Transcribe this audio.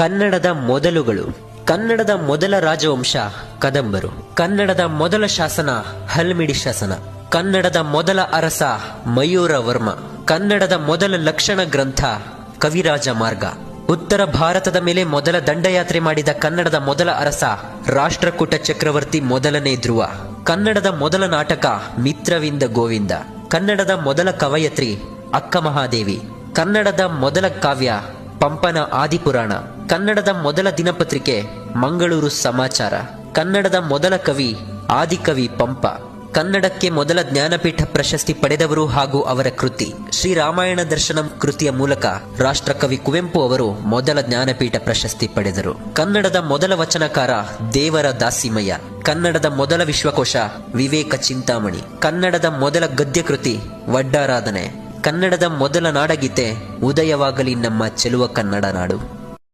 ಕನ್ನಡದ ಮೊದಲುಗಳು, ಕನ್ನಡದ ಮೊದಲ ರಾಜವಂಶ ಕದಂಬರು, ಕನ್ನಡದ ಮೊದಲ ಶಾಸನ ಹಲ್ಮಿಡಿ ಶಾಸನ, ಕನ್ನಡದ ಮೊದಲ ಅರಸ ಮಯೂರ ವರ್ಮ, ಕನ್ನಡದ ಮೊದಲ ಲಕ್ಷಣ ಗ್ರಂಥ ಕವಿರಾಜ ಮಾರ್ಗ. ಉತ್ತರ ಭಾರತದ ಮೇಲೆ ಮೊದಲ ದಂಡಯಾತ್ರೆ ಮಾಡಿದ ಕನ್ನಡದ ಮೊದಲ ಅರಸ ರಾಷ್ಟ್ರಕೂಟ ಚಕ್ರವರ್ತಿ ಮೊದಲನೇ ಧ್ರುವ. ಕನ್ನಡದ ಮೊದಲ ನಾಟಕ ಮಿತ್ರವಿಂದ ಗೋವಿಂದ. ಕನ್ನಡದ ಮೊದಲ ಕವಯತ್ರಿ ಅಕ್ಕ ಮಹಾದೇವಿ ಕನ್ನಡದ ಮೊದಲ ಕಾವ್ಯ ಪಂಪನ ಆದಿಪುರಾಣ. ಕನ್ನಡದ ಮೊದಲ ದಿನಪತ್ರಿಕೆ ಮಂಗಳೂರು ಸಮಾಚಾರ. ಕನ್ನಡದ ಮೊದಲ ಕವಿ ಆದಿಕವಿ ಪಂಪ. ಕನ್ನಡಕ್ಕೆ ಮೊದಲ ಜ್ಞಾನಪೀಠ ಪ್ರಶಸ್ತಿ ಪಡೆದವರು ಹಾಗೂ ಅವರ ಕೃತಿ. ಶ್ರೀರಾಮಾಯಣ ದರ್ಶನಂ ಕೃತಿಯ ಮೂಲಕ ರಾಷ್ಟ್ರಕವಿ ಕುವೆಂಪು ಅವರು ಮೊದಲ ಜ್ಞಾನಪೀಠ ಪ್ರಶಸ್ತಿ ಪಡೆದರು. ಕನ್ನಡದ ಮೊದಲ ವಚನಕಾರ ದೇವರ ದಾಸಿಮಯ್ಯ. ಕನ್ನಡದ ಮೊದಲ ವಿಶ್ವಕೋಶ ವಿವೇಕ ಚಿಂತಾಮಣಿ. ಕನ್ನಡದ ಮೊದಲ ಗದ್ಯ ಕೃತಿ ವಡ್ಡಾರಾಧನೆ. ಕನ್ನಡದ ಮೊದಲ ನಾಡಗೀತೆ ಉದಯವಾಗಲಿ ನಮ್ಮ ಚೆಲುವ ಕನ್ನಡ ನಾಡು.